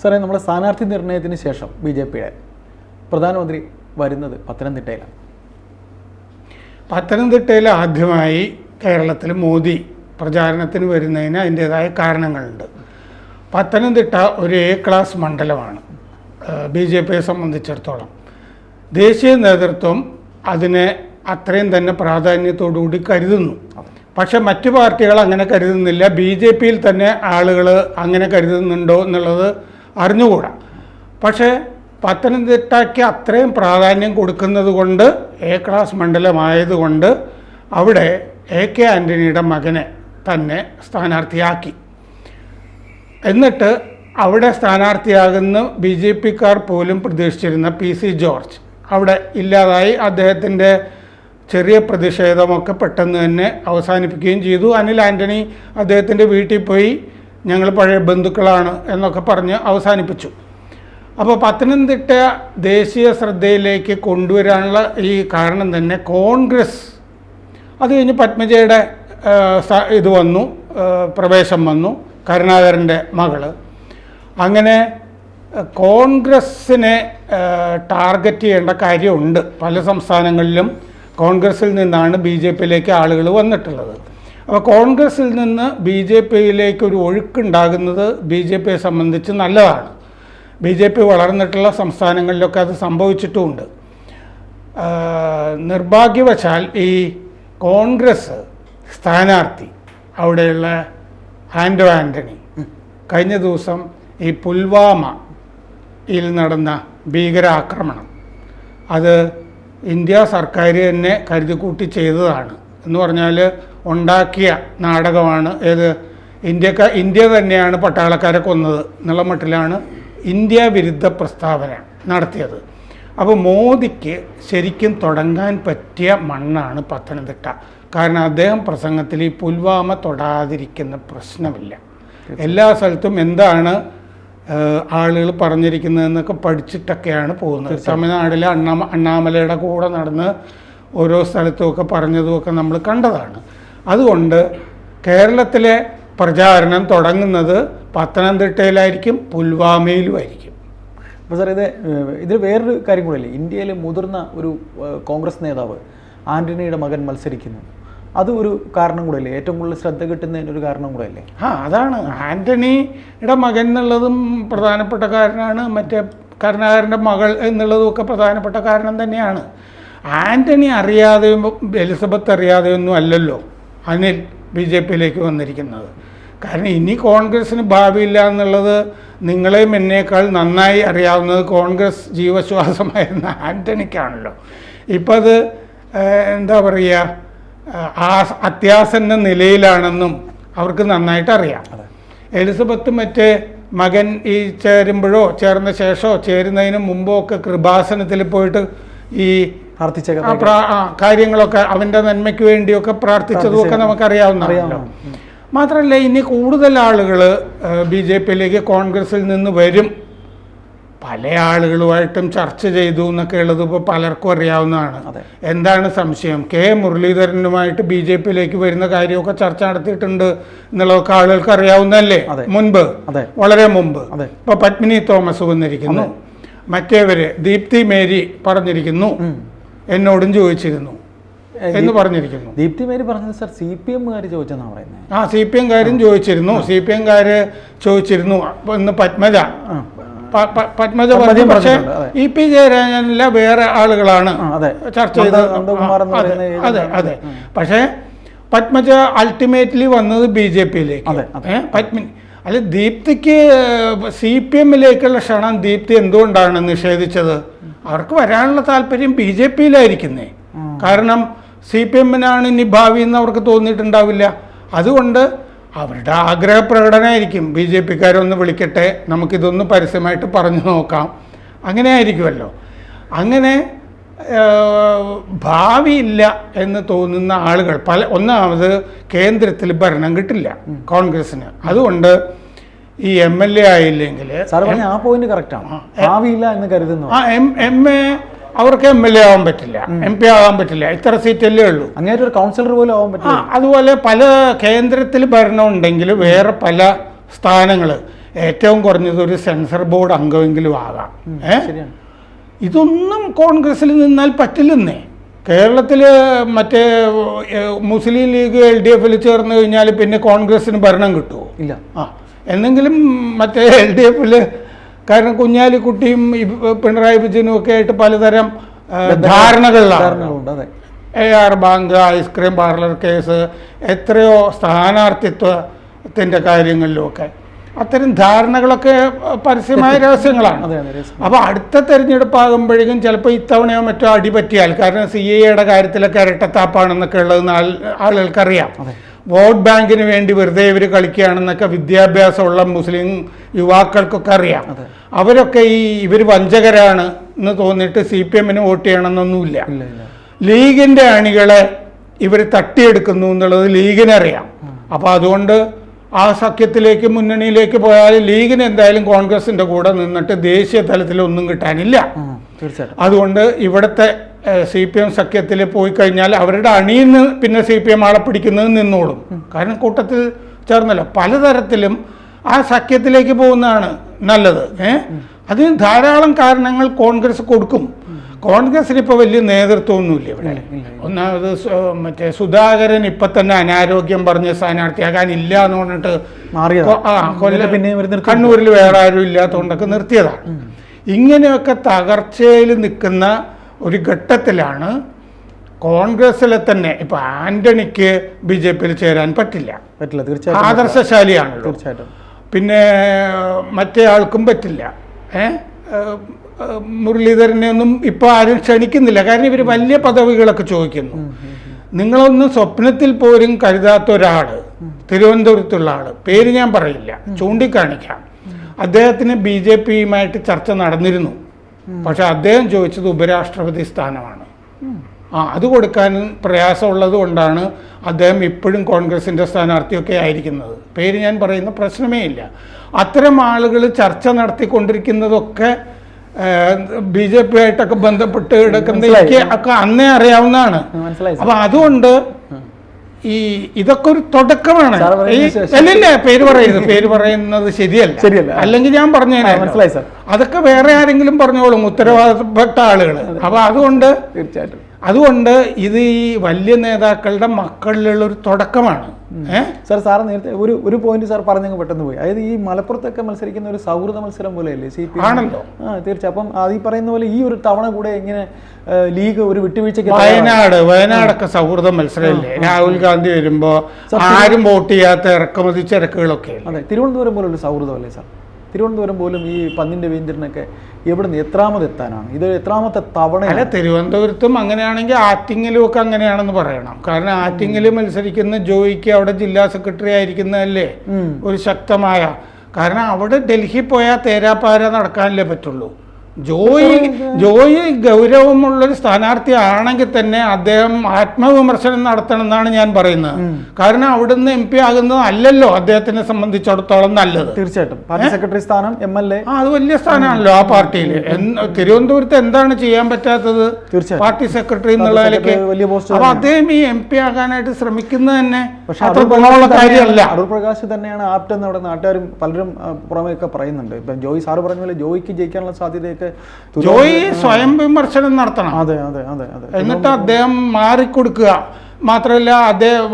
സാറേ നമ്മുടെ സ്ഥാനാർത്ഥി നിർണയത്തിന് ശേഷം ബി ജെ പിയുടെ പ്രധാനമന്ത്രി വരുന്നത് പത്തനംതിട്ടയിലാണ്. പത്തനംതിട്ടയിൽ ആദ്യമായി കേരളത്തിൽ മോദി പ്രചാരണത്തിന് വരുന്നതിന് അതിന്റേതായ കാരണങ്ങളുണ്ട്. പത്തനംതിട്ട ഒരു എ ക്ലാസ് മണ്ഡലമാണ് ബി ജെ പിയെ സംബന്ധിച്ചിടത്തോളം. ദേശീയ നേതൃത്വം അതിനെ അത്രയും തന്നെ പ്രാധാന്യത്തോടുകൂടി കരുതുന്നു. പക്ഷെ മറ്റു പാർട്ടികൾ അങ്ങനെ കരുതുന്നില്ല. ബി ജെ പിയിൽ തന്നെ ആളുകൾ അങ്ങനെ കരുതുന്നുണ്ടോ എന്നുള്ളത് അറിഞ്ഞുകൂടാ. പക്ഷേ പത്തനംതിട്ടയ്ക്ക് അത്രയും പ്രാധാന്യം കൊടുക്കുന്നത് കൊണ്ട് എ ക്ലാസ് മണ്ഡലമായതുകൊണ്ട് അവിടെ എ കെ ആന്റണിയുടെ മകനെ തന്നെ സ്ഥാനാർത്ഥിയാക്കി. എന്നിട്ട് അവിടെ സ്ഥാനാർത്ഥിയാകുന്ന ബി ജെ പിക്കാർ പോലും പ്രതീക്ഷിച്ചിരുന്ന പി സി ജോർജ്. അവിടെ ഇല്ലാതായി അദ്ദേഹത്തിന്റെ ചെറിയ പ്രതിഷേധമൊക്കെ പെട്ടെന്ന് തന്നെ അവസാനിപ്പിക്കുകയും ചെയ്തു. അനിൽ ആന്റണി അദ്ദേഹത്തിന്റെ വീട്ടിൽ പോയി ഞങ്ങൾ പഴയ ബന്ധുക്കളാണ് എന്നൊക്കെ പറഞ്ഞ് അവസാനിപ്പിച്ചു. അപ്പോൾ പത്തനംതിട്ട ദേശീയ ശ്രദ്ധയിലേക്ക് കൊണ്ടുവരാനുള്ള ഈ കാരണം തന്നെ കോൺഗ്രസ്. അത് കഴിഞ്ഞ് പത്മജയുടെ ഇത് വന്നു പ്രവേശം വന്നു കരുണാകരന്റെ മകൾ. അങ്ങനെ കോൺഗ്രസ്സിനെ ടാർഗറ്റ് ചെയ്യേണ്ട കാര്യമുണ്ട്. പല സംസ്ഥാനങ്ങളിലും കോൺഗ്രസ്സിൽ നിന്നാണ് ബി ജെ പിയിലേക്ക് ആളുകൾ വന്നിട്ടുള്ളത്. അപ്പോൾ കോൺഗ്രസ്സിൽ നിന്ന് ബി ജെ പിയിലേക്ക് ഒരു ഒഴുക്കുണ്ടാകുന്നത് ബി ജെ പിയെ സംബന്ധിച്ച് നല്ലതാണ്. ബി ജെ പി വളർന്നിട്ടുള്ള സംസ്ഥാനങ്ങളിലൊക്കെ അത് സംഭവിച്ചിട്ടുമുണ്ട്. നിർഭാഗ്യവശാൽ ഈ കോൺഗ്രസ് സ്ഥാനാർത്ഥി അവിടെയുള്ള ആൻഡോ ആന്റണി കഴിഞ്ഞ ദിവസം ഈ പുൽവാമയിൽ നടന്ന ഭീകരാക്രമണം അത് ഇന്ത്യ സർക്കാർ തന്നെ കരുതിക്കൂട്ടി ചെയ്തതാണ്. എന്ന് പറഞ്ഞാൽ ഉണ്ടാക്കിയ നാടകമാണ് ഏത്? ഇന്ത്യക്ക ഇന്ത്യ തന്നെയാണ് പട്ടാളക്കാരെ കൊന്നത്. എന്നുള്ള മട്ടിലാണ് ഇന്ത്യ വിരുദ്ധ പ്രസ്താവന നടത്തിയത്. അപ്പോൾ മോദിക്ക് ശരിക്കും തുടങ്ങാൻ പറ്റിയ മണ്ണാണ് പത്തനംതിട്ട. കാരണം അദ്ദേഹം പ്രസംഗത്തിൽ ഈ പുൽവാമ തൊടാതിരിക്കുന്ന പ്രശ്നമില്ല. എല്ലാ സ്ഥലത്തും എന്താണ് ആളുകൾ പറഞ്ഞിരിക്കുന്നതെന്നൊക്കെ പഠിച്ചിട്ടൊക്കെയാണ് പോകുന്നത്. തമിഴ്നാട്ടിലെ അണ്ണാമ അണ്ണാമലയുടെ കൂടെ നടന്ന് ഓരോ സ്ഥലത്തുമൊക്കെ പറഞ്ഞതുമൊക്കെ നമ്മൾ കണ്ടതാണ്. അതുകൊണ്ട് കേരളത്തിലെ പ്രചാരണം തുടങ്ങുന്നത് പത്തനംതിട്ടയിലായിരിക്കും പുൽവാമയിലുമായിരിക്കും. അപ്പോൾ സാർ ഇത് ഇതിൽ വേറൊരു കാര്യം കൂടെയല്ലേ? ഇന്ത്യയിലെ മുതിർന്ന ഒരു കോൺഗ്രസ് നേതാവ് ആന്റണിയുടെ മകൻ മത്സരിക്കുന്നു. അത് ഒരു കാരണം കൂടെയല്ലേ? ഏറ്റവും കൂടുതൽ ശ്രദ്ധ കിട്ടുന്നതിനൊരു കാരണം കൂടെയല്ലേ? ആ അതാണ്. ആന്റണിയുടെ മകൻ എന്നുള്ളതും പ്രധാനപ്പെട്ട കാരണമാണ്. മറ്റേ കരുണാകരന്റെ മകൾ എന്നുള്ളതും ഒക്കെ പ്രധാനപ്പെട്ട കാരണം തന്നെയാണ്. ആന്റണി അറിയാതെയും എലിസബത്ത് അറിയാതെയൊന്നും അല്ലല്ലോ. അനിൽ ബി ജെ പിയിലേക്ക് വന്നിരിക്കുന്നത്. കാരണം ഇനി കോൺഗ്രസ്സിന് ഭാവിയില്ല എന്നുള്ളത് നിങ്ങളെയും എന്നേക്കാൾ നന്നായി അറിയാവുന്നത് കോൺഗ്രസ് ജീവശ്വാസമായിരുന്ന ആന്റണിക്കാണല്ലോ ഇപ്പം അത് എന്താ പറയുക ആ അത്യാസന്ന നിലയിലാണെന്നും അവർക്ക് നന്നായിട്ട് അറിയാം. എലിസബത്ത് മറ്റേ മകൻ ഈ ചേരുമ്പോഴോ ചേർന്ന ശേഷമോ ചേരുന്നതിന് മുമ്പോ ഒക്കെ കൃപാസനത്തിൽ പോയിട്ട് ഈ പ്രാർത്ഥിച്ച കാര്യങ്ങളൊക്കെ അവന്റെ നന്മയ്ക്ക് വേണ്ടിയൊക്കെ പ്രാർത്ഥിച്ചതും ഒക്കെ നമുക്കറിയാവുന്ന മാത്രമല്ല ഇനി കൂടുതൽ ആളുകൾ ബി ജെ പിയിലേക്ക് കോൺഗ്രസിൽ നിന്ന് വരും. പല ആളുകളുമായിട്ടും ചർച്ച ചെയ്തു എന്നൊക്കെ ഉള്ളത് ഇപ്പോൾ പലർക്കും അറിയാവുന്നതാണ്. എന്താണ് സംശയം? കെ. മുരളീധരനുമായിട്ട് ബി ജെ പിയിലേക്ക് വരുന്ന കാര്യമൊക്കെ ചർച്ച നടത്തിയിട്ടുണ്ട് എന്നുള്ളതൊക്കെ ആളുകൾക്ക് അറിയാവുന്നതല്ലേ? മുൻപ്. വളരെ മുമ്പ്. ഇപ്പൊ പത്മിനി തോമസ് വന്നിരിക്കുന്നു. മറ്റേവര് ദീപ്തി മേരി പറഞ്ഞിരിക്കുന്നു. എന്നോടും ചോദിച്ചിരുന്നു എന്ന് പറഞ്ഞിരിക്കുന്നു. ദീപ്തി മേരി പറഞ്ഞത് സർ സി പി എംകാർ ചോദിച്ചെന്നാണ് പറയുന്നത് ആ സി പി എംകാരും ചോദിച്ചിരുന്നു. സി പി എംകാർ ചോദിച്ചിരുന്നു. ഇന്ന് പത്മജ. പത്മജ പറഞ്ഞു പക്ഷേ. ഇ പി ജയരാജനില്ല വേറെ ആളുകളാണ് ചർച്ച ചെയ്തത്. അതെ, അതെ പക്ഷേ പത്മജ അൾട്ടിമേറ്റ്ലി വന്നത് ബി ജെ പിയിലേക്ക്. പത്മിനി അല്ല ദീപ്തിക്ക് സി പി എമ്മിലേക്കുള്ള ക്ഷണം ദീപ്തി എന്തുകൊണ്ടാണ് നിഷേധിച്ചത്? അവർക്ക് വരാനുള്ള താല്പര്യം ബി ജെ പിയിലായിരിക്കുന്നേ. കാരണം സി പി എമ്മിനാണ് ഇനി ഭാവി എന്ന് അവർക്ക് തോന്നിയിട്ടുണ്ടാവില്ല. അതുകൊണ്ട് അവരുടെ ആഗ്രഹ പ്രകടനമായിരിക്കും ബി ജെ പിക്കാരൊന്ന് വിളിക്കട്ടെ നമുക്കിതൊന്ന് പരസ്യമായിട്ട് പറഞ്ഞു നോക്കാം. അങ്ങനെ ആയിരിക്കുമല്ലോ അങ്ങനെ ഭാവിയില്ല എന്ന് തോന്നുന്ന ആളുകൾ പല ഒന്നാമത് കേന്ദ്രത്തിൽ ഭരണം കിട്ടില്ല കോൺഗ്രസ്സിന്. അതുകൊണ്ട് ഈ എം എൽ എ ആയില്ലെങ്കിൽ സാർ പറഞ്ഞ ആ പോയിന്റ് കറക്റ്റാണ് ഭാവിയില്ല എന്ന് കരുതുന്നു. ആ എം എം എ അവർക്ക് എം എൽ എ ആവാൻ പറ്റില്ല. എം പി ആവാൻ പറ്റില്ല. ഇത്ര സീറ്റല്ലേ ഉള്ളൂ. അങ്ങനെ ഒരു കൗൺസിലർ പോലും ആവാൻ പറ്റില്ല. അതുപോലെ പല കേന്ദ്രത്തിൽ ഭരണം ഉണ്ടെങ്കിൽ വേറെ പല സ്ഥാനങ്ങൾ ഏറ്റവും കുറഞ്ഞത് ഒരു സെൻസർ ബോർഡ് അംഗമെങ്കിലും ആകാം. ഇതൊന്നും കോൺഗ്രസിൽ നിന്നാൽ പറ്റില്ലെന്നേ. കേരളത്തിൽ മറ്റേ മുസ്ലിം ലീഗ് എൽ ഡി എഫിൽ ചേർന്ന് കഴിഞ്ഞാൽ പിന്നെ കോൺഗ്രസിന് ഭരണം കിട്ടുമോ ഇല്ല. ആ. എന്നെങ്കിലും മറ്റേ എൽ ഡി എഫിൽ കാരണം കുഞ്ഞാലിക്കുട്ടിയും പിണറായി വിജയനും ഒക്കെ ആയിട്ട് പലതരം ധാരണകളിലാണ്. A R bank ice cream parlour case എത്രയോ സ്ഥാനാർത്ഥിത്വത്തിന്റെ കാര്യങ്ങളിലുമൊക്കെ. അത്തരം ധാരണകളൊക്കെ പരസ്യമായ രഹസ്യങ്ങളാണ്. അപ്പോൾ അടുത്ത തെരഞ്ഞെടുപ്പ് ആകുമ്പോഴേക്കും ചിലപ്പോൾ ഇത്തവണയോ മറ്റോ അടിപറ്റിയാൽ കാരണം സി എയുടെ കാര്യത്തിലൊക്കെ ഇരട്ടത്താപ്പാണെന്നൊക്കെ ഉള്ളത് ആൾ- ആളുകൾക്കറിയാം. വോട്ട് ബാങ്കിന് വേണ്ടി വെറുതെ ഇവർ കളിക്കുകയാണെന്നൊക്കെ വിദ്യാഭ്യാസമുള്ള മുസ്ലിം യുവാക്കൾക്കൊക്കെ അറിയാം. അവരൊക്കെ ഈ ഇവർ വഞ്ചകരാണ് എന്ന് തോന്നിയിട്ട് സി പി എമ്മിന് വോട്ട് ചെയ്യണമെന്നൊന്നുമില്ല. ലീഗിന്റെ അണികളെ ഇവർ തട്ടിയെടുക്കുന്നു എന്നുള്ളത് ലീഗിനറിയാം അപ്പോൾ അതുകൊണ്ട് ആ സഖ്യത്തിലേക്ക് മുന്നണിയിലേക്ക് പോയാൽ ലീഗിന് എന്തായാലും കോൺഗ്രസിന്റെ കൂടെ നിന്നിട്ട് ദേശീയ തലത്തിൽ ഒന്നും കിട്ടാനില്ല. തീർച്ചയായിട്ടും. അതുകൊണ്ട് ഇവിടുത്തെ സി പി എം സഖ്യത്തിൽ പോയി കഴിഞ്ഞാൽ അവരുടെ അണിയിൽ നിന്ന് പിന്നെ സി പി എം ആളെ പിടിക്കുന്നത് നിന്നോളും. കാരണം കൂട്ടത്തിൽ ചേർന്നല്ലോ. പലതരത്തിലും ആ സഖ്യത്തിലേക്ക് പോകുന്നതാണ് നല്ലത്. ഏ? അതിന് ധാരാളം കാരണങ്ങൾ കോൺഗ്രസ് കൊടുക്കും. കോൺഗ്രസിന് ഇപ്പോൾ വലിയ നേതൃത്വമൊന്നുമില്ല ഇവിടെ. ഇല്ല, ഇല്ല. ഒന്നാമത് മറ്റേ സുധാകരൻ ഇപ്പൊ തന്നെ അനാരോഗ്യം പറഞ്ഞ് സ്ഥാനാർത്ഥിയാകാനില്ല എന്ന് പറഞ്ഞിട്ട് മാറിയതാ? പിന്നെ കണ്ണൂരിൽ വേറെ ആരും ഇല്ലാത്തതുകൊണ്ടൊക്കെ നിർത്തിയതാണ് ഇങ്ങനെയൊക്കെ തകർച്ചയിൽ നിൽക്കുന്ന ഒരു ഘട്ടത്തിലാണ് കോൺഗ്രസിലെ തന്നെ ഇപ്പൊ ആന്റണിക്ക് ബി ജെ പിയിൽ ചേരാൻ പറ്റില്ല. പറ്റില്ല തീർച്ചയായിട്ടും ആദർശശാലിയാണ് തീർച്ചയായിട്ടും. പിന്നെ മറ്റേ ആൾക്കും പറ്റില്ല. ഏ? ഏഹ്, മുരളീധരനെ ഒന്നും ഇപ്പൊ ആരും ക്ഷണിക്കുന്നില്ല. കാരണം ഇവർ വലിയ പദവികളൊക്കെ ചോദിക്കുന്നു. നിങ്ങളൊന്നും സ്വപ്നത്തിൽ പോലും കരുതാത്ത ഒരാൾ തിരുവനന്തപുരത്തുള്ള ആൾ പേര് ഞാൻ പറയില്ല. ചൂണ്ടിക്കാണിക്കാം. അദ്ദേഹത്തിന് ബി ജെ പിയുമായിട്ട് ചർച്ച നടന്നിരുന്നു. പക്ഷെ അദ്ദേഹം ചോദിച്ചത് ഉപരാഷ്ട്രപതി സ്ഥാനമാണ്. ആ അത് കൊടുക്കാൻ പ്രയാസമുള്ളത് കൊണ്ടാണ് അദ്ദേഹം ഇപ്പോഴും കോൺഗ്രസിന്റെ സ്ഥാനാർത്ഥിയൊക്കെ ആയിരിക്കുന്നത്. പേര് ഞാൻ പറയുന്ന പ്രശ്നമേ ഇല്ല. അത്തരം ആളുകൾ ചർച്ച നടത്തിക്കൊണ്ടിരിക്കുന്നതൊക്കെ ബി ജെ പി ആയിട്ടൊക്കെ ബന്ധപ്പെട്ട് കിടക്കുന്ന. എനിക്ക് ഒക്കെ അന്നേ അറിയാവുന്നതാണ്. അപ്പൊ അതുകൊണ്ട് ഈ ഇതൊക്കെ ഒരു തുടക്കമാണ്. പേര് പറയുന്നത് അല്ലല്ല പേര് പറയരുത് പേര് പറയുന്നത് ശരിയല്ല. ശരിയല്ല. അല്ലെങ്കിൽ ഞാൻ പറഞ്ഞു മനസ്സിലായി സർ. അതൊക്കെ വേറെ ആരെങ്കിലും പറഞ്ഞോളും ഉത്തരവാദപ്പെട്ട ആളുകൾ അപ്പൊ അതുകൊണ്ട് തീർച്ചയായിട്ടും. അതുകൊണ്ട് ഇത് ഈ വലിയ നേതാക്കളുടെ മക്കളിലുള്ള ഒരു തുടക്കമാണ് സാർ സാർ നേരത്തെ ഒരു ഒരു പോയിന്റ് സാർ പറഞ്ഞങ്ങ് പെട്ടെന്ന് പോയി. അതായത് ഈ മലപ്പുറത്തൊക്കെ മത്സരിക്കുന്ന ഒരു സൗഹൃദ മത്സരം പോലെയല്ലേ സി പി ആണല്ലോ. ആ തീർച്ചയായും. അപ്പം അത് ഈ പറയുന്ന പോലെ ഈ ഒരു തവണ കൂടെ ഇങ്ങനെ ലീഗ് ഒരു വിട്ടുവീഴ്ചയ്ക്ക്? വയനാട് വയനാടൊക്കെ സൗഹൃദ മത്സരമല്ലേ? രാഹുൽ ഗാന്ധി വരുമ്പോ ആരും വോട്ട് ചെയ്യാത്ത ഇറക്കുമതി ചരക്കുകളൊക്കെ അതെ തിരുവനന്തപുരം പോലുള്ള സൗഹൃദമല്ലേ സാർ? തിരുവനന്തപുരം പോലും ഈ പന്നിന്റെ എവിടെ നിന്ന് എത്രാമത് എത്താനാണ്? ഇത് എത്രാമത്തെ തവണ അല്ല തിരുവനന്തപുരത്തും അങ്ങനെയാണെങ്കിൽ ആറ്റിങ്ങിലും ഒക്കെ അങ്ങനെയാണെന്ന് പറയണം. കാരണം ആറ്റിങ്ങിൽ മത്സരിക്കുന്ന ജോയിക്ക് അവിടെ ജില്ലാ സെക്രട്ടറി ആയിരിക്കുന്നതല്ലേ? ഒരു ശക്തമായ. കാരണം അവിടെ ഡൽഹി പോയാൽ തേരാപ്പാര നടക്കാനല്ലേ പറ്റുള്ളൂ. ജോയി ജോയി ഗൗരവമുള്ളൊരു സ്ഥാനാർത്ഥി ആണെങ്കിൽ തന്നെ അദ്ദേഹം ആത്മവിമർശനം നടത്തണം എന്നാണ് ഞാൻ പറയുന്നത്. കാരണം അവിടുന്ന് എം പി ആകുന്നത് അല്ലല്ലോ അദ്ദേഹത്തിനെ സംബന്ധിച്ചിടത്തോളം നല്ലത്. തീർച്ചയായിട്ടും. പാർട്ടി സെക്രട്ടറി സ്ഥാനം എം എൽ എ. അത് വലിയ സ്ഥാനമാണല്ലോ ആ പാർട്ടിയിൽ. തിരുവനന്തപുരത്ത് എന്താണ് ചെയ്യാൻ പറ്റാത്തത്. പാർട്ടി സെക്രട്ടറി എന്നുള്ള നിലയ്ക്ക്. അപ്പൊ അദ്ദേഹം ഈ എം പി ആകാനായിട്ട് ശ്രമിക്കുന്നത് തന്നെ കാര്യമല്ല. അടൂർ പ്രകാശ് തന്നെയാണ് ആപ്റ്റ് എന്ന് അവിടെ നാട്ടുകാരും പലരും പുറമെയൊക്കെ പറയുന്നുണ്ട്. ഇപ്പം ജോയി സാറ് പറഞ്ഞ പോലെ ജോയിക്ക് ജയിക്കാനുള്ള സാധ്യതയൊക്കെ തുലനം- ജോയി സ്വയം വിമർശനം നടത്തണം. അതെ അതെ അതെ അതെ. എന്നിട്ട് അദ്ദേഹം മാറിക്കൊടുക്കുക. മാത്രമല്ല അദ്ദേഹം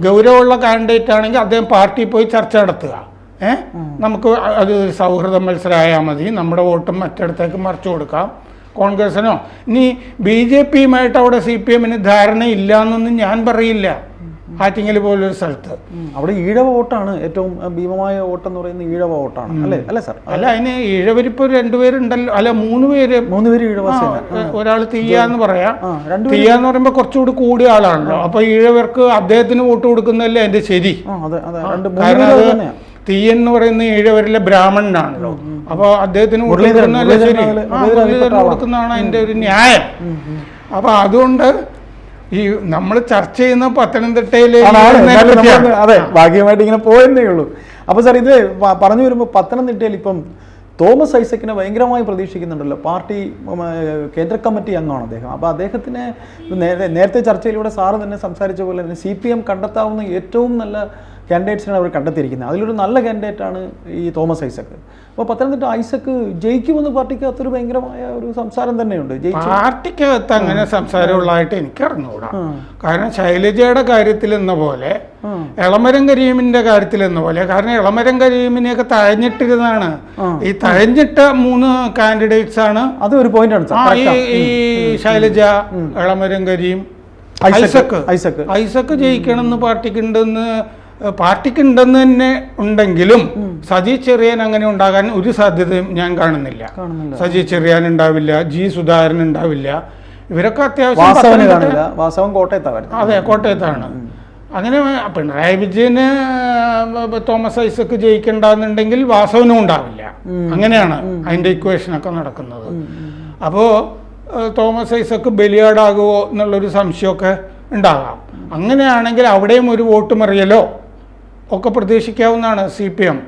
ഗൗരവമുള്ള കാൻഡിഡേറ്റ് ആണെങ്കിൽ അദ്ദേഹം പാർട്ടി പോയി ചർച്ച നടത്തുക. ഏ? നമുക്ക് അത് സൗഹൃദ മത്സരമായാൽ മതി. നമ്മുടെ വോട്ടും മറ്റിടത്തേക്ക് മറിച്ചു കൊടുക്കാം. കോൺഗ്രസിനോ. ഇനി ബി ജെ പിയുമായിട്ട് അവിടെ സി പി എമ്മിന് ധാരണയില്ല എന്നൊന്നും ഞാൻ പറയില്ല. ആറ്റിങ്ങൽ പോലൊരു സ്ഥലത്ത്. അവിടെ ഈഴവ വോട്ടാണ് ഏറ്റവും ഭീമമായ വോട്ടെന്ന് പറയുന്നത് ഈഴവ വോട്ടാണ്. അല്ലേ? അല്ലേ സാർ? അല്ല അതിന് ഈഴവരിപ്പോ രണ്ടുപേരുണ്ടല്ലോ അല്ല മൂന്ന് പേര് മൂന്ന് പേര് ഈഴവാസിയാണ് ഒരാൾ തീയാന്ന് പറയാം. രണ്ട് തീയാന്ന് പറയുമ്പോ കുറച്ചുകൂടി കൂടിയ ആളാണല്ലോ. അപ്പൊ ഈഴവർക്ക് അദ്ദേഹത്തിന് വോട്ട് കൊടുക്കുന്നതല്ലേ എന്റെ ശരി? തീയൻ എന്ന് പറയുന്ന ഈഴവരിലെ ബ്രാഹ്മണനാണല്ലോ. അപ്പൊ അദ്ദേഹത്തിന് കൊടുക്കുന്നതല്ലേ ശരി? കൊടുക്കുന്നതാണ് അതിന്റെ ഒരു ന്യായം. അപ്പൊ അതുകൊണ്ട് ഈ നമ്മൾ ചർച്ച ചെയ്യുന്ന പത്തനംതിട്ടയിലെ അതെ ഭാഗ്യമായിട്ട് ഇങ്ങനെ പോയെന്നേ ഉള്ളൂ. അപ്പൊ സാർ ഇത് പറഞ്ഞു വരുമ്പോൾ പത്തനംതിട്ടയിൽ ഇപ്പം തോമസ് ഐസക്കിനെ ഭയങ്കരമായി പ്രതീക്ഷിക്കുന്നുണ്ടല്ലോ. പാർട്ടി കേന്ദ്ര കമ്മിറ്റി അംഗമാണ് അദ്ദേഹം. അപ്പോൾ അദ്ദേഹത്തിന് നേരത്തെ നേരത്തെ ചർച്ചയിലൂടെ സാറ് തന്നെ സംസാരിച്ച പോലെ തന്നെ സി പി എം കണ്ടെത്താവുന്ന ഏറ്റവും നല്ല കാൻഡിഡേറ്റ്സിനാണ് അവർ കണ്ടെത്തിയിരിക്കുന്നത്. അതിലൊരു നല്ല കാൻഡിഡേറ്റാണ് ഈ തോമസ് ഐസക്ക്. അപ്പോൾ പത്തനംതിട്ട ഐസക്ക് ജയിക്കുമെന്ന് പാർട്ടിക്ക് അതൊരു ഭയങ്കരമായ ഒരു സംസാരം തന്നെയുണ്ട്. പാർട്ടിക്കകത്ത് അങ്ങനെ സംസാരമുള്ളതായിട്ട് എനിക്ക് അറിഞ്ഞുകൂടാ കാരണം ശൈലജയുടെ കാര്യത്തിൽ എന്ന പോലെ. എളമരം കരീമിന്റെ കാര്യത്തിൽ എന്ന പോലെ കാരണം എളമരം കരീമിനെയൊക്കെ തഴഞ്ഞിട്ടിരുന്നാണ് ഈ തഴഞ്ഞിട്ട മൂന്ന് കാൻഡിഡേറ്റ്സ് ആണ് അത് ഒരു പോയിന്റ് ആണ് ഈ ഈ ശൈലജ എളമരം കരീം ഐസക്ക്. ഐസക്ക്. ഐസക്ക്. ജയിക്കണം എന്ന് പാർട്ടിക്കുണ്ടെന്ന് ഏഹ്, പാർട്ടിക്കുണ്ടെന്ന് തന്നെ ഉണ്ടെങ്കിലും സജി ചെറിയാൻ അങ്ങനെ ഉണ്ടാകാൻ ഒരു സാധ്യതയും ഞാൻ കാണുന്നില്ല. സജി ചെറിയാൻ ഉണ്ടാവില്ല ജി സുധാകരൻ ഉണ്ടാവില്ല. ഇവരൊക്കെ അത്യാവശ്യം കോട്ടയത്താണ് അതെ കോട്ടയത്താണ്. അങ്ങനെ പിണറായി വിജയന് തോമസ് ഐസക്ക് ജയിക്കണ്ടെന്നുണ്ടെങ്കിൽ വാസവനും ഉണ്ടാവില്ല. അങ്ങനെയാണ് അതിന്റെ ഇക്വേഷൻ ഒക്കെ നടക്കുന്നത് അപ്പോ തോമസ് ഐസക്ക് ബലിയാടാകുമോ എന്നുള്ളൊരു സംശയമൊക്കെ ഉണ്ടാകാം. അങ്ങനെയാണെങ്കിൽ അവിടെയും ഒരു വോട്ട് മറിയലോ? ഒക്കെ പ്രതീക്ഷിക്കാവുന്നതാണ് സി പി എം.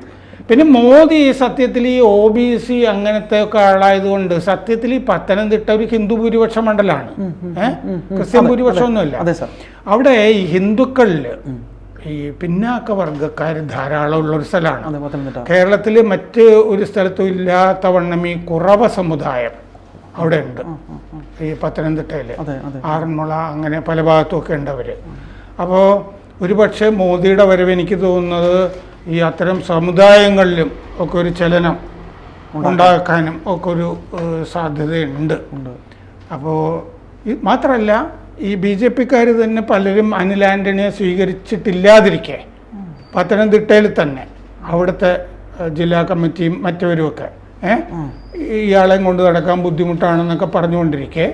പിന്നെ മോദി സത്യത്തിൽ ഈ ഒ ബി സി അങ്ങനത്തെ ഒക്കെ ആളായതുകൊണ്ട് സത്യത്തിൽ ഈ പത്തനംതിട്ട ഒരു ഹിന്ദു ഭൂരിപക്ഷ മണ്ഡലമാണ്. ക്രിസ്ത്യൻ ഭൂരിപക്ഷം ഒന്നുമില്ല അവിടെ ഈ ഹിന്ദുക്കളിൽ ഈ പിന്നാക്ക വർഗക്കാർ ധാരാളം ഉള്ള ഒരു സ്ഥലമാണ്. കേരളത്തിൽ മറ്റ് ഒരു സ്ഥലത്തും ഇല്ലാത്ത വണ്ണം ഈ കുറവ സമുദായം അവിടെ ഉണ്ട്. ഈ പത്തനംതിട്ടയിൽ ആറന്മുള അങ്ങനെ പല ഭാഗത്തും ഒക്കെ ഉണ്ട് അവർ അപ്പോൾ ഒരുപക്ഷെ മോദിയുടെ വരവ് എനിക്ക് തോന്നുന്നത് ഈ അത്തരം സമുദായങ്ങളിലും ഒക്കെ ഒരു ചലനം ഉണ്ടാക്കാനും ഒക്കെ ഒരു സാധ്യതയുണ്ട്. അപ്പോൾ മാത്രമല്ല ഈ ബി ജെ പിക്കാർ തന്നെ പലരും അനിൽ ആന്റണിയെ സ്വീകരിച്ചിട്ടില്ലാതിരിക്കെ. പത്തനംതിട്ടയിൽ തന്നെ അവിടുത്തെ ജില്ലാ കമ്മിറ്റിയും മറ്റവരുമൊക്കെ ഇയാളെ ഇയാളെയും കൊണ്ട് നടക്കാൻ ബുദ്ധിമുട്ടാണെന്നൊക്കെ പറഞ്ഞുകൊണ്ടിരിക്കെ.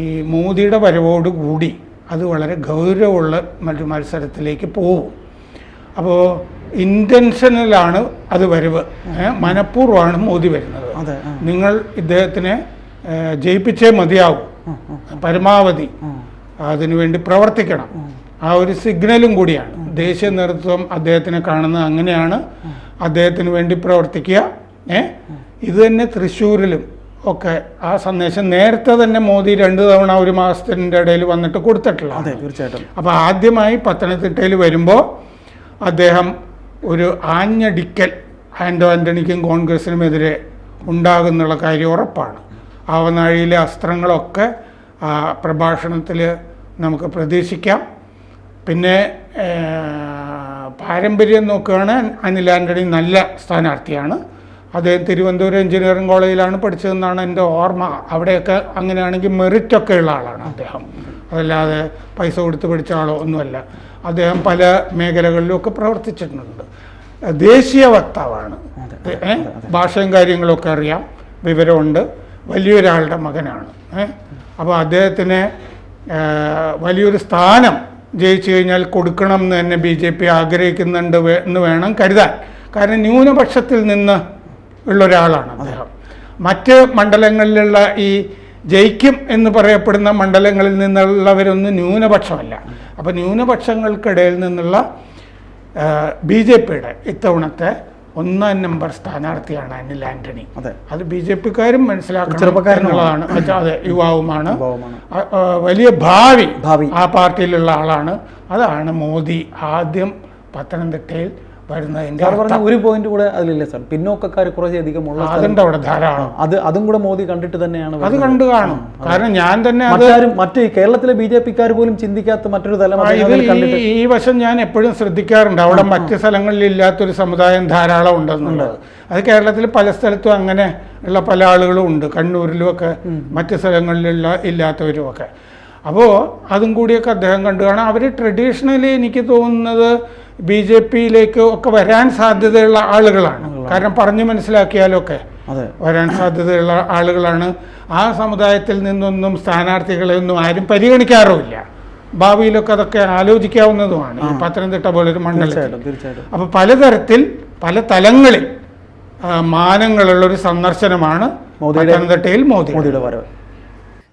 ഈ മോദിയുടെ വരവോട് കൂടി അത് വളരെ ഗൗരവമുള്ള മറ്റു മത്സരത്തിലേക്ക് പോകും. അപ്പോൾ ഇന്റൻഷനിലാണ് അത് വരവ്. മനഃപൂർവമാണ് മോദി വരുന്നത്. നിങ്ങൾ ഇദ്ദേഹത്തിനെ ജയിപ്പിച്ചേ മതിയാവും. പരമാവധി അതിനുവേണ്ടി പ്രവർത്തിക്കണം. ആ. ഒരു സിഗ്നലും കൂടിയാണ്. ദേശീയ നേതൃത്വം അദ്ദേഹത്തിനെ കാണുന്നത് അങ്ങനെയാണ്. അദ്ദേഹത്തിന് വേണ്ടി പ്രവർത്തിക്കുക. ഏ ഇത് തന്നെ തൃശ്ശൂരിലും ഒക്കെ ആ സന്ദേശം നേരത്തെ തന്നെ മോദി രണ്ട് തവണ ഒരു മാസത്തിന്റെ ഇടയിൽ വന്നിട്ട് കൊടുത്തിട്ടുള്ള അതെ തീർച്ചയായിട്ടും. അപ്പോൾ ആദ്യമായി പത്തനംതിട്ടയിൽ വരുമ്പോൾ അദ്ദേഹം ഒരു ആഞ്ഞടിക്കൽ ആൻഡോ ആന്റണിക്കും കോൺഗ്രസിനുമെതിരെ ഉണ്ടാകുന്നുള്ള കാര്യം ഉറപ്പാണ്. ആവനാഴിയിലെ അസ്ത്രങ്ങളൊക്കെ ആ പ്രഭാഷണത്തിൽ നമുക്ക് പ്രതീക്ഷിക്കാം. പിന്നെ പാരമ്പര്യം നോക്കുകയാണെങ്കിൽ അനിൽ ആന്റണി നല്ല സ്ഥാനാർത്ഥിയാണ്. അദ്ദേഹം തിരുവനന്തപുരം എഞ്ചിനീയറിംഗ് കോളേജിലാണ് പഠിച്ചതെന്നാണ് എന്റെ ഓർമ്മ. അവിടെയൊക്കെ അങ്ങനെയാണെങ്കിൽ മെറിറ്റൊക്കെ ഉള്ള ആളാണ് അദ്ദേഹം. അതല്ലാതെ പൈസ കൊടുത്ത് പഠിച്ച ആളോ ഒന്നുമല്ല. അദ്ദേഹം പല മേഖലകളിലുമൊക്കെ പ്രവർത്തിച്ചിട്ടുണ്ട്. ദേശീയ വക്താവാണ്? ഭാഷയും കാര്യങ്ങളൊക്കെ അറിയാം. വിവരമുണ്ട്. വലിയൊരാളുടെ മകനാണ്? അപ്പോൾ അദ്ദേഹത്തിന് വലിയൊരു സ്ഥാനം ജയിച്ചു കഴിഞ്ഞാൽ കൊടുക്കണം എന്ന് തന്നെ ബി ജെ പി ആഗ്രഹിക്കുന്നുണ്ട് എന്ന് വേണം കരുതാൻ. കാരണം ന്യൂനപക്ഷത്തിൽ നിന്ന് ഉള്ള ഒരാളാണ് അദ്ദേഹം. മറ്റ് മണ്ഡലങ്ങളിലുള്ള ഈ ജയിക്കും എന്ന് പറയപ്പെടുന്ന മണ്ഡലങ്ങളിൽ നിന്നുള്ളവരൊന്നും ന്യൂനപക്ഷമല്ല. അപ്പോൾ ന്യൂനപക്ഷങ്ങൾക്കിടയിൽ നിന്നുള്ള ബി ജെ പിയുടെ ഇത്തവണത്തെ ഒന്നാം നമ്പർ സ്ഥാനാർത്ഥിയാണ് അനിൽ ആന്റണി. അതെ. അത് ബി ജെ പിക്കാരും മനസ്സിലാക്കണം ചെറുപ്പക്കാരനുമാണ്. അതെ യുവാവുമാണ്. വലിയ ഭാവി. ആ പാർട്ടിയിലുള്ള ആളാണ്. അതാണ് മോദി ആദ്യം പത്തനംതിട്ടയിൽ വരുന്നതിന്റെ സാർ പറഞ്ഞ ഒരു പോയിന്റ് കൂടെ അതിലില്ല സാർ? പിന്നോക്കക്കാർ കുറച്ചധികം ഉള്ള. അതുണ്ട് അവിടെ ധാരാളം. അത് അതും കൂടെ മോദി കണ്ടിട്ട് തന്നെയാണ് അത് കണ്ടു കാണും. കാരണം ഞാൻ തന്നെ മറ്റാരും മറ്റ് കേരളത്തിലെ ബി ജെ പിക്കാർ പോലും ചിന്തിക്കാത്ത മറ്റൊരു തലം ആ, അദ്ദേഹം ഇത് അതിൽ ഈ കണ്ടിട്ട് ഈ വശം ഞാൻ എപ്പോഴും ശ്രദ്ധിക്കാറുണ്ട്. അവിടെ മറ്റ് സ്ഥലങ്ങളിൽ ഇല്ലാത്തൊരു സമുദായം ധാരാളം ഉണ്ടെന്നുള്ളത്. അത് കേരളത്തിൽ പല സ്ഥലത്തും അങ്ങനെ ഉള്ള പല ആളുകളും ഉണ്ട്. കണ്ണൂരിലും ഒക്കെ മറ്റ് സ്ഥലങ്ങളിലുള്ള ഇല്ലാത്തവരും ഒക്കെ. അപ്പോൾ അതും കൂടിയൊക്കെ അദ്ദേഹം കണ്ടു. കാണാം അവർ ട്രഡീഷണലി എനിക്ക് തോന്നുന്നത് ബി ജെ പിയിലേക്ക് ഒക്കെ വരാൻ സാധ്യതയുള്ള ആളുകളാണ്. കാരണം പറഞ്ഞു മനസ്സിലാക്കിയാലൊക്കെ വരാൻ സാധ്യതയുള്ള ആളുകളാണ്. ആ സമുദായത്തിൽ നിന്നൊന്നും സ്ഥാനാർത്ഥികളെ ഒന്നും ആരും പരിഗണിക്കാറുമില്ല. ഭാവിയിലൊക്കെ അതൊക്കെ ആലോചിക്കാവുന്നതുമാണ്. പത്തനംതിട്ട പോലെ ഒരു മണ്ണിൽ അപ്പൊ അപ്പോൾ പലതരത്തിൽ പല തലങ്ങളിൽ മാനങ്ങളുള്ള ഒരു സന്ദർശനമാണ് പത്തനംതിട്ടയിൽ മോദി മോദിയുടെ വരവ്.